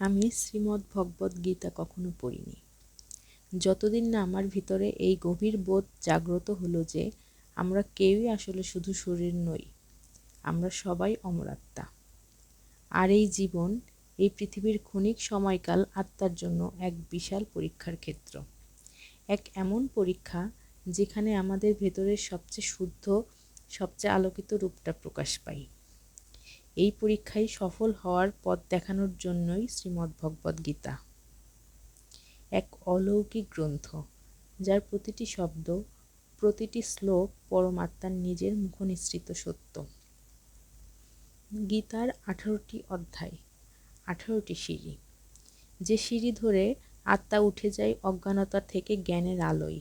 আমি শ্রীমদ্ ভগবদ্ গীতা কখনো পড়িনি। যতদিন না আমার ভিতরে এই গভীর বোধ জাগ্রত হলো যে আমরা কেউই আসলে শুধু শরীর নই, আমরা সবাই অমরাত্মা। আর এই জীবন, এই পৃথিবীর ক্ষণিক সময়কাল আত্মার জন্য এক বিশাল পরীক্ষার ক্ষেত্র। এক এমন পরীক্ষা যেখানে আমাদের ভেতরের সবচেয়ে শুদ্ধ, সবচেয়ে আলোকিত রূপটা প্রকাশ পায় এই পরীক্ষায় সফল হওয়ার পথ দেখানোর জন্যই শ্রীমদ্ ভগবদ গীতা। এক অলৌকিক গ্রন্থ, যার প্রতিটি শব্দ, প্রতিটি শ্লোক পরমাত্মার নিজের মুখনিসৃত সত্য। গীতার আঠারোটি অধ্যায়, আঠারোটি সিঁড়ি, যে সিঁড়ি ধরে আত্মা উঠে যায় অজ্ঞানতা থেকে জ্ঞানের আলোয়।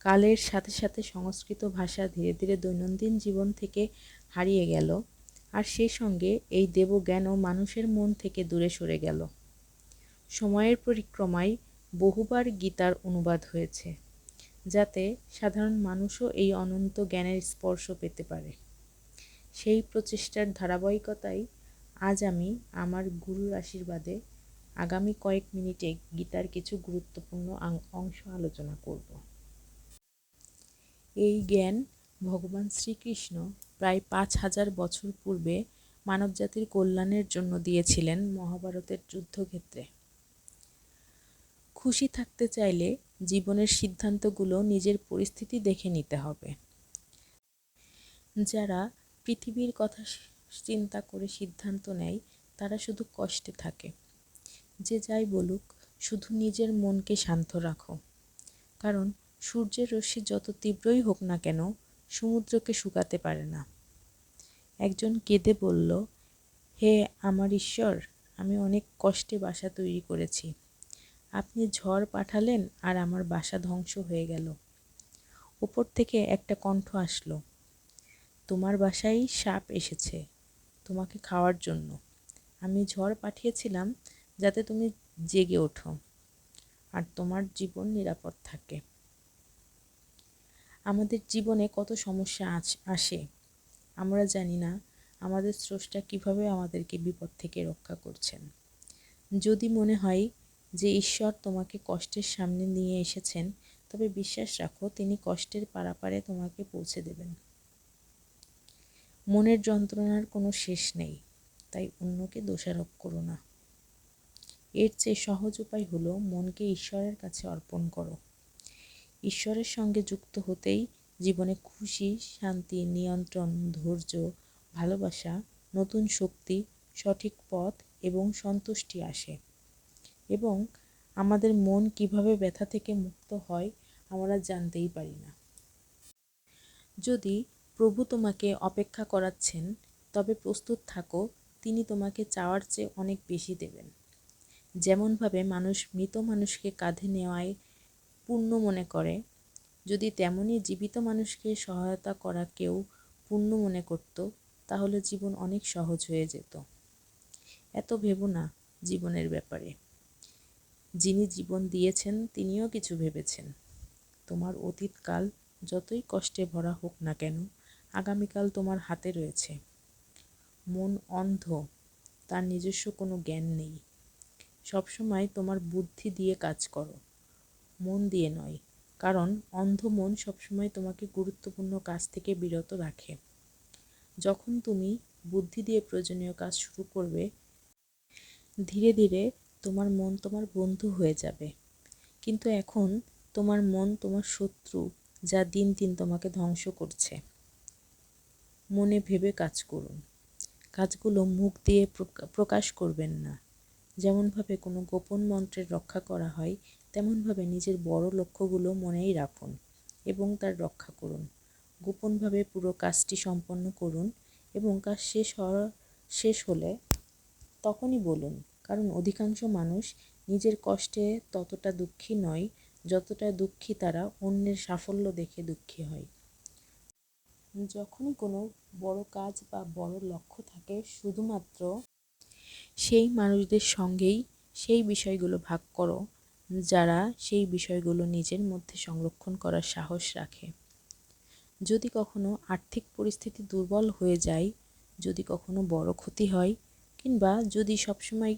কালের সাথে সাথে সংস্কৃত ভাষা ধীরে ধীরে দৈনন্দিন জীবন থেকে হারিয়ে গেল। আর সেই সঙ্গে এই দেবজ্ঞানও মানুষের মন থেকে দূরে সরে গেল। সময়ের পরিক্রমায় বহুবার গীতার অনুবাদ হয়েছে, যাতে সাধারণ মানুষও এই অনন্ত জ্ঞানের স্পর্শ পেতে পারে। সেই প্রচেষ্টার ধারাবাহিকতায় আজ আমি আমার গুরুর আশীর্বাদে আগামী কয়েক মিনিটে গীতার কিছু গুরুত্বপূর্ণ অংশ আলোচনা করব। এই জ্ঞান ভগবান শ্রীকৃষ্ণ প্রায় পাঁচ হাজার বছর পূর্বে মানবজাতির কল্যাণের জন্য দিয়েছিলেন মহাভারতের যুদ্ধক্ষেত্রে। খুশি থাকতে চাইলে জীবনের সিদ্ধান্তগুলো নিজের পরিস্থিতি দেখে নিতে হবে। যারা পৃথিবীর কথা চিন্তা করে সিদ্ধান্ত নেয়, তারা শুধু কষ্টে থাকে। যে যাই বলুক, শুধু নিজের মনকে শান্ত রাখো। কারণ সূর্যের রশ্মি যত তীব্রই হোক না কেন সমুদ্রকে শুকাতে পারে না। একজন কেঁদে বলল, হে আমার ঈশ্বর, আমি অনেক কষ্টে বাসা তৈরি করেছি। আপনি ঝড় পাঠালেন আর আমার বাসা ধ্বংস হয়ে গেল। ওপর থেকে একটা কণ্ঠ আসলো, তোমার বাসায় সাপ এসেছে তোমাকে খাওয়ার জন্য। আমি ঝড় পাঠিয়েছিলাম যাতে তুমি জেগে ওঠো, আর তোমার জীবন নিরাপদ থাকে। আমাদের জীবনে কত সমস্যা আসে, আমরা জানি না আমাদের স্রষ্টা কীভাবে আমাদেরকে বিপদ থেকে রক্ষা করছেন। যদি মনে হয় যে ঈশ্বর তোমাকে কষ্টের সামনে নিয়ে এসেছেন, তবে বিশ্বাস রাখো তিনি কষ্টের পারাপারে তোমাকে পৌঁছে দেবেন। মনের যন্ত্রণার কোনো শেষ নেই, তাই অন্যকে দোষারোপ করো না। এর চেয়ে সহজ উপায় হলো মনকে ঈশ্বরের কাছে অর্পণ করো। ঈশ্বরের সঙ্গে যুক্ত হতেই জীবনে খুশি, শান্তি, নিয়ন্ত্রণ, ধৈর্য, ভালোবাসা, নতুন শক্তি, সঠিক পথ এবং সন্তুষ্টি আসে। এবং আমাদের মন কীভাবে ব্যথা থেকে মুক্ত হয় আমরা জানতেই পারি না। যদি প্রভু তোমাকে অপেক্ষা করাচ্ছেন, তবে প্রস্তুত থাকো, তিনি তোমাকে চাওয়ার চেয়ে অনেক বেশি দেবেন। যেমনভাবে মানুষ মৃত মানুষকে কাঁধে নেওয়ায় পূর্ণ মনে করে, যদি তেমনই জীবিত মানুষকে সহায়তা করা কেউ পূর্ণ মনে করত, তাহলে জীবন অনেক সহজ হয়ে যেত। এত ভেবো না জীবনের ব্যাপারে। যিনি জীবন দিয়েছেন, তিনিও কিছু ভেবেছেন। তোমার অতীতকাল যতই কষ্টে ভরা হোক না কেন, আগামীকাল তোমার হাতে রয়েছে। মন অন্ধ, তার নিজস্ব কোনো জ্ঞান নেই। সবসময় তোমার বুদ্ধি দিয়ে কাজ করো। মন দিয়ে নয়। কারণ অন্ধ মন সবসময় তোমাকে গুরুত্বপূর্ণ কাজ থেকে বিরত রাখে। যখন তুমি বুদ্ধি দিয়ে প্রয়োজনীয় কাজ শুরু করবে, ধীরে ধীরে তোমার মন তোমার বন্ধু হয়ে যাবে। কিন্তু এখন তোমার মন তোমার শত্রু, যা দিন দিন তোমাকে ধ্বংস করছে। মনে ভেবে কাজ করুন। কাজগুলো মুখ দিয়ে প্রকাশ করবেন না। যেমনভাবে কোনো গোপন মন্ত্রের রক্ষা করা হয় তেমনভাবে নিজের বড় লক্ষ্যগুলো মনেই রাখুন এবং তার রক্ষা করুন। গোপনভাবে পুরো কাজটি সম্পন্ন করুন এবং কাজ শেষ হওয়া, শেষ হলে তখনই বলুন, কারণ অধিকাংশ মানুষ নিজের কষ্টে ততটা দুঃখী নয় যতটা দুঃখী তারা অন্যের সাফল্য দেখে দুঃখী হয়। যখনই কোনো বড় কাজ বা বড় লক্ষ্য থাকে, শুধুমাত্র সেই মানুষদের সঙ্গেই সেই বিষয়গুলো ভাগ করো যারা সেই বিষয়গুলো নিজের মধ্যে সংরক্ষণ করার সাহস রাখে। যদি কখনো আর্থিক পরিস্থিতি দুর্বল হয়ে যায়, যদি কখনো বড় ক্ষতি হয়, কিংবা যদি সবসময়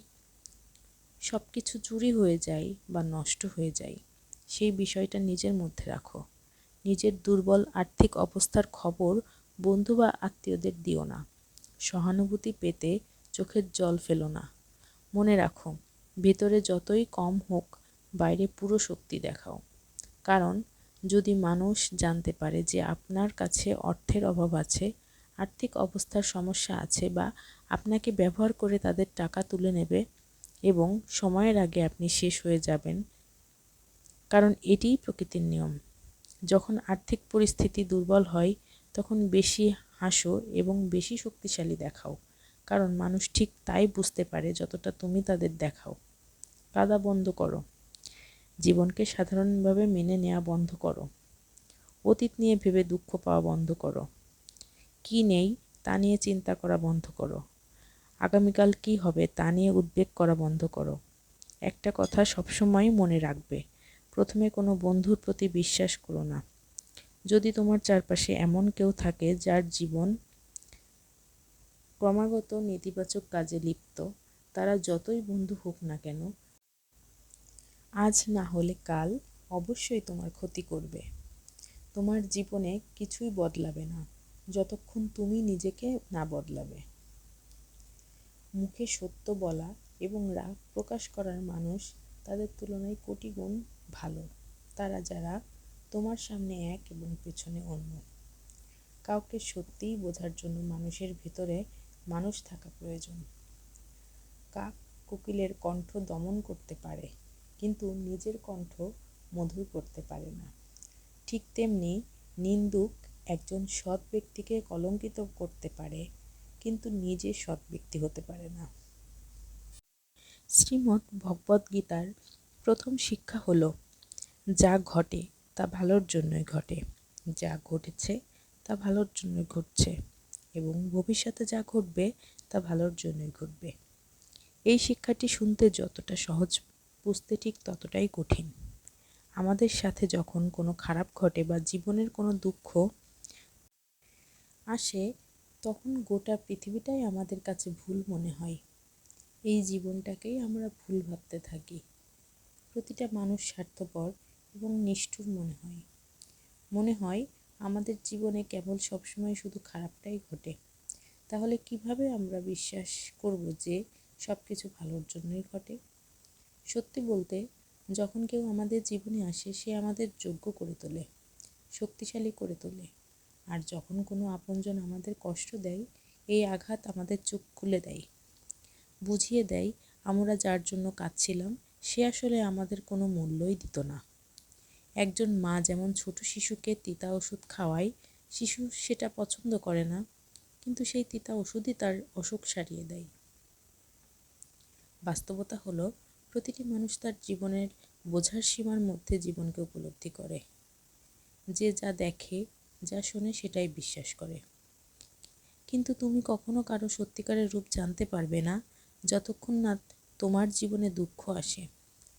সব কিছু চুরি হয়ে যায় বা নষ্ট হয়ে যায়, সেই বিষয়টা নিজের মধ্যে রাখো। নিজের দুর্বল আর্থিক অবস্থার খবর বন্ধু বা আত্মীয়দের দিও না। সহানুভূতি পেতে চোখের জল ফেলো না। মনে রাখো, ভেতরে যতই কম হোক বাইরে পুরো শক্তি দেখাও। কারণ, যদি মানুষ জানতে পারে যে আপনার কাছে অর্থের অভাব আছে, আর্থিক অবস্থার সমস্যা আছে বা আপনাকে ব্যবহার করে তাদের টাকা তুলে নেবে এবং সময়ের আগে আপনি শেষ হয়ে যাবেন, কারণ এটিই প্রকৃতির নিয়ম। যখন আর্থিক পরিস্থিতি দুর্বল হয়, তখন বেশি হাসো এবং বেশি শক্তিশালী দেখাও, কারণ মানুষ ঠিক তাই বুঝতে পারে যতটা তুমি তাদের দেখাও। কাদা বন্ধ করো। জীবনকে সাধারণভাবে মেনে নেওয়া বন্ধ করো। অতীত নিয়ে ভেবে দুঃখ পাওয়া বন্ধ করো। কি নেই তা নিয়ে চিন্তা করা বন্ধ করো। আগামীকাল কি হবে তা নিয়ে উদ্বেগ করা বন্ধ করো। একটা কথা সবসময় মনে রাখবে, প্রথমে কোনো বন্ধুর প্রতি বিশ্বাস করো না। যদি তোমার চারপাশে এমন কেউ থাকে যার জীবন ক্রমাগত নেতিবাচক কাজে লিপ্ত, তারা যতই বন্ধু হোক না কেন আজ না হলে কাল অবশ্যই তোমার ক্ষতি করবে। তোমার জীবনে কিছুই বদলাবে না, যতক্ষণ তুমি নিজেকে না বদলাবে। মুখে সত্য বলা এবং রাগ প্রকাশ করার মানুষ তাদের তুলনায় কোটি গুণ ভালো। তারা যারা তোমার সামনে এক এবং পেছনে অন্য। কাউকে সত্যিই বোঝার জন্য মানুষের ভিতরে মানুষ থাকা প্রয়োজন। কাক কোকিলের কণ্ঠ দমন করতে পারে। কিন্তু নিজের কণ্ঠ মধুর করতে পারে না। ঠিক তেমনি নিন্দুক একজন সৎ ব্যক্তিকে কলঙ্কিত করতে পারে, কিন্তু নিজে সৎ ব্যক্তি হতে পারে না। শ্রীমৎ ভগবদ্গীতার প্রথম শিক্ষা হলো, যা ঘটে তা ভালোর জন্যই ঘটে, যা ঘটেছে তা ভালোর জন্যই ঘটছে, এবং ভবিষ্যতে যা ঘটবে তা ভালোর জন্যই ঘটবে। এই শিক্ষাটি শুনতে যতটা সহজ বুঝতে ঠিক ততটাই কঠিন। আমাদের সাথে যখন কোনো খারাপ ঘটে বা জীবনের কোনো দুঃখ আসে, তখন গোটা পৃথিবীটাই আমাদের কাছে ভুল মনে হয়। এই জীবনটাকেই আমরা ভুল ভাবতে থাকি। প্রতিটা মানুষ স্বার্থপর এবং নিষ্ঠুর মনে হয়। মনে হয় আমাদের জীবনে কেবল সবসময় শুধু খারাপটাই ঘটে। তাহলে কীভাবে আমরা বিশ্বাস করব যে সব কিছু ভালোর জন্যই ঘটে? সত্যি বলতে, যখন কেউ আমাদের জীবনে আসে, সে আমাদের যোগ্য করে তোলে, শক্তিশালী করে তোলে। আর যখন কোনো আপনজন আমাদের কষ্ট দেয়, এই আঘাত আমাদের চোখ খুলে দেয়, বুঝিয়ে দেয়, আমরা যার জন্য কাঁদছিলাম, সে আসলে আমাদের কোনো মূল্যই দিত না। একজন মা যেমন ছোট শিশুকে তিতা ওষুধ খাওয়ায়, শিশু সেটা পছন্দ করে না, কিন্তু সেই তিতা ওষুধই তার অসুখ সারিয়ে দেয়। বাস্তবতা হলো প্রতিটি মানুষ তার জীবনের বোঝার সীমার মধ্যে জীবনকে উপলব্ধি করে। যে যা দেখে, যা শোনে সেটাই বিশ্বাস করে। কিন্তু তুমি কখনো কারও সত্যিকারের রূপ জানতে পারবে না, যতক্ষণ না তোমার জীবনে দুঃখ আসে।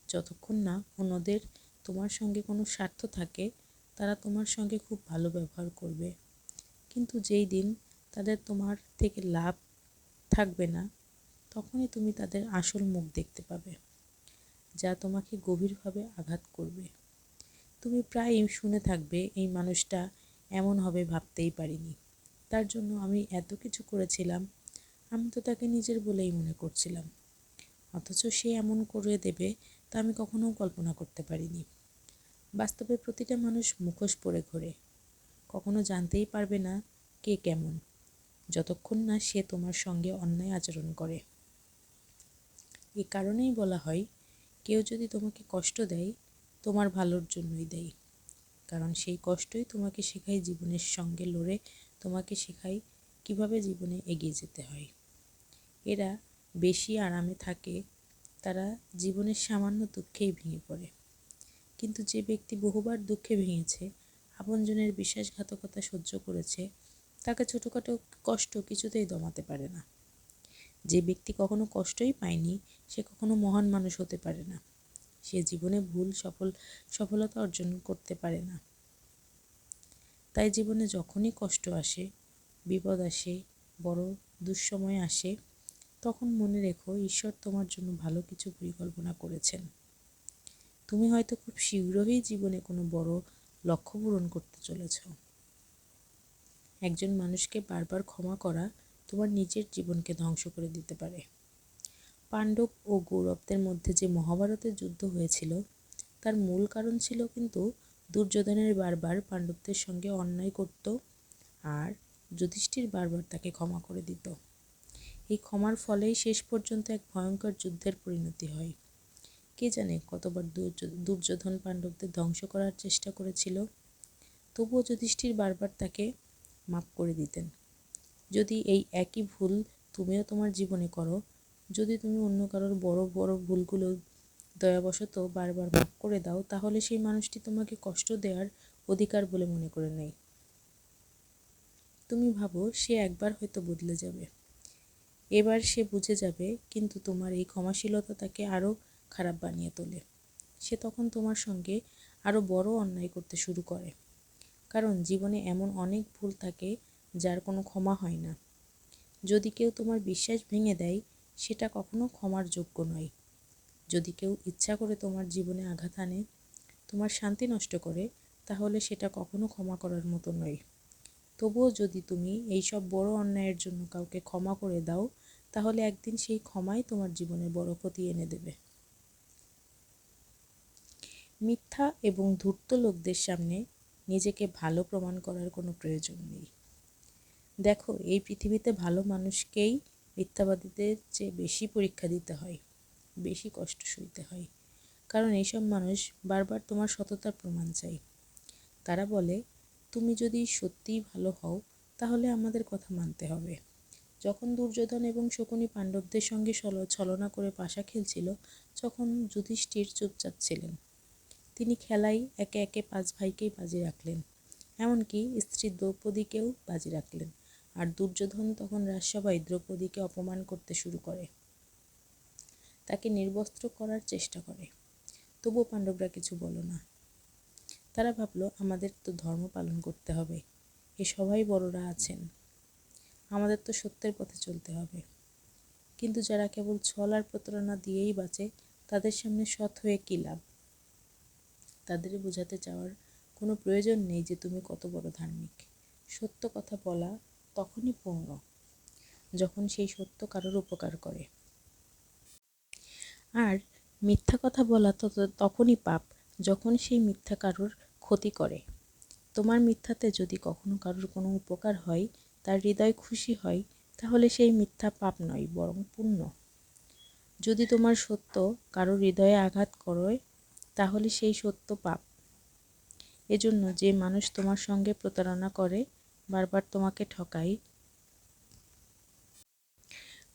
যতক্ষণ না অন্যদের তোমার সঙ্গে কোনো স্বার্থ থাকে, তারা তোমার সঙ্গে খুব ভালো ব্যবহার করবে। কিন্তু যেই দিন তাদের তোমার থেকে লাভ থাকবে না, তখনই তুমি তাদের আসল মুখ দেখতে পাবে। যা তোমাকে গভীরভাবে আঘাত করবে। তুমি প্রায় শুনে থাকবে, এই মানুষটা এমন হবে ভাবতেই পারিনি। তার জন্য আমি এত কিছু করেছিলাম, আমি তো তাকে নিজের বলেই মনে করছিলাম। অথচ সে এমন করে দেবে তা আমি কখনো কল্পনা করতে পারিনি। বাস্তবে প্রতিটা মানুষ মুখোশ পরে ঘোরে। কখনো জানতেই পারবে না কে কেমন, যতক্ষণ না সে তোমার সঙ্গে অন্যায় আচরণ করে। এ কারণেই বলা হয় কেউ যদি তোমাকে কষ্ট দেয়, তোমার ভালোর জন্যই দেয়। কারণ সেই কষ্টই তোমাকে শেখায় জীবনের সঙ্গে লড়ে, তোমাকে শেখায় কীভাবে জীবনে এগিয়ে যেতে হয়। এরা বেশি আরামে থাকে, তারা জীবনের সামান্য দুঃখেই ভেঙে পড়ে। কিন্তু যে ব্যক্তি বহুবার দুঃখে ভেঙেছে, আপনজনের বিশ্বাসঘাতকতা সহ্য করেছে, তাকে ছোটোখাটো কষ্ট কিছুতেই দমাতে পারে না। যে ব্যক্তি কখনো কষ্টই পায়নি, সে কখনো মহান মানুষ হতে পারে না। সে জীবনে ভুল, সফল, সফলতা অর্জন করতে পারে না। তাই জীবনে যখনই কষ্ট আসে, বিপদ আসে, বড় দুঃসময় আসে, তখন মনে রেখো, ঈশ্বর তোমার জন্য ভালো কিছু পরিকল্পনা করেছেন। তুমি হয়তো খুব শীঘ্রই জীবনে কোনো বড় লক্ষ্য পূরণ করতে চলেছ। একজন মানুষকে বারবার ক্ষমা করা তোমার নিজের জীবনকে ধ্বংস করে দিতে পারে। পাণ্ডব ও গৌরবদের মধ্যে যে মহাভারতের যুদ্ধ হয়েছিল, তার মূল কারণ ছিল কিন্তু দুর্যোধনের বারবার পাণ্ডবদের সঙ্গে অন্যায় করত আর যুধিষ্ঠির বারবার তাকে ক্ষমা করে দিত। এই ক্ষমার ফলেই শেষ পর্যন্ত এক ভয়ঙ্কর যুদ্ধের পরিণতি হয়। কে জানে কতবার দুর্যোধন পাণ্ডবদের ধ্বংস করার চেষ্টা করেছিল? তবুও যুধিষ্ঠির বারবার তাকে মাফ করে দিতেন। যদি এই একই ভুল তুমিও তোমার জীবনে করো, যদি তুমি অন্য কারোর বড় বড় ভুলগুলো দয়াবশত বারবার মাফ করে দাও, তাহলে সেই মানুষটি তোমাকে কষ্ট দেওয়ার অধিকার বলে মনে করে নেয়। তুমি ভাবো সে একবার হয়তো বদলে যাবে। এবার সে বুঝে যাবে, কিন্তু তোমার এই ক্ষমাশীলতা তাকে আরও খারাপ বানিয়ে তোলে। সে তখন তোমার সঙ্গে আরও বড় অন্যায় করতে শুরু করে। কারণ জীবনে এমন অনেক ভুল থাকে যার কোনো ক্ষমা হয় না। যদি কেউ তোমার বিশ্বাস ভেঙে দেয়, সেটা কখনো ক্ষমার যোগ্য নয়। যদি কেউ ইচ্ছা করে তোমার জীবনে আঘাত আনে, তোমার শান্তি নষ্ট করে, তাহলে সেটা কখনো ক্ষমা করার মতো নয়। তবুও যদি তুমি এই সব বড় অন্যায়ের জন্য কাউকে ক্ষমা করে দাও, তাহলে একদিন সেই ক্ষমাই তোমার জীবনে বড় ক্ষতি এনে দেবে। মিথ্যা এবং ধূর্ত লোকদের সামনে নিজেকে ভালো প্রমাণ করার কোনো প্রয়োজন নেই। দেখো, এই পৃথিবীতে ভালো মানুষকেই মিথ্যাবাদীদের চেয়ে বেশি পরীক্ষা দিতে হয়, বেশি কষ্ট সইতে হয়। কারণ এইসব মানুষ বারবার তোমার সততার প্রমাণ চাই তারা বলে, তুমি যদি সত্যিই ভালো হও, তাহলে আমাদের কথা মানতে হবে। যখন দুর্যোধন এবং শকুনি পাণ্ডবদের সঙ্গে ছলনা করে পাশা খেলছিল, তখন যুধিষ্ঠির চুপচাপ ছিলেন। তিনি খেলায় একে একে পাঁচ ভাইকেই বাজি রাখলেন, এমনকি স্ত্রী দ্রৌপদীকেও বাজি রাখলেন। আর দুর্যোধন তখন রাজসভায় দ্রৌপদীকে অপমান করতে শুরু করে। তাকে নির্বস্ত্র করার চেষ্টা করে। তবুও পাণ্ডবরা কিছু বলো না। তারা ভাবলো, আমাদের তো ধর্ম পালন করতে হবে। এ সবাই বড়রা আছেন। আমাদের তো সত্যের পথে চলতে হবে। কিন্তু যারা কেবল ছল আর প্রতারণা দিয়েই বাঁচে, তাদের সামনে সৎ হয়ে কী লাভ? তাদের বোঝাতে চাওয়ার কোনো প্রয়োজন নেই যে তুমি কত বড় ধার্মিক। সত্য কথা বলা তখনই পূর্ণ, যখন সেই সত্য কারোর উপকার করে। আর মিথ্যা কথা বলা তত তখনই পাপ, যখন সেই মিথ্যা কারোর ক্ষতি করে। তোমার মিথ্যাতে যদি কখনো কারোর কোনো উপকার হয়, তার হৃদয় খুশি হয়, তাহলে সেই মিথ্যা পাপ নয়, বরং পূর্ণ। যদি তোমার সত্য কারও হৃদয়ে আঘাত করে, তাহলে সেই সত্য পাপ। এজন্য যে মানুষ তোমার সঙ্গে প্রতারণা করে বারবার তোমাকে ঠকায়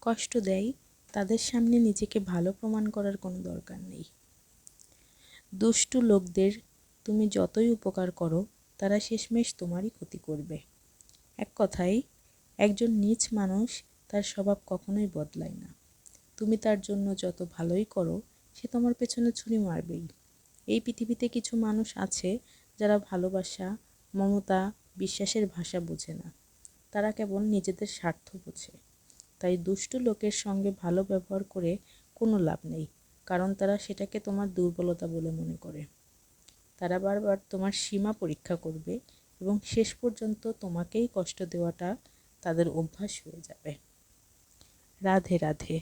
কষ্ট দেয়, তাদের সামনে নিজেকে ভালো প্রমাণ করার কোনো দরকার নেই। দুষ্টু লোকদের তুমি যতই উপকার করো, তারা শেষমেশ তোমারই ক্ষতি করবে। এক কথায়, একজন নিচ মানুষ তার স্বভাব কখনোই বদলায় না। তুমি তার জন্য যত ভালোই করো, সে তোমার পেছনে ছুরি মারবেই। এই পৃথিবীতে কিছু মানুষ আছে যারা ভালোবাসা, মমতা বিশ্বাসের ভাষা বোঝে না। তারা কেবল নিজেদের স্বার্থ বোঝে। তাই দুষ্টু লোকের সঙ্গে ভালো ব্যবহার করে কোনো লাভ নেই, কারণ তারা সেটাকে তোমার দুর্বলতা বলে মনে করে। তারা বারবার তোমার সীমা পরীক্ষা করবে এবং শেষ পর্যন্ত তোমাকেই কষ্ট দেওয়াটা তাদের অভ্যাস হয়ে যাবে। রাধে রাধে।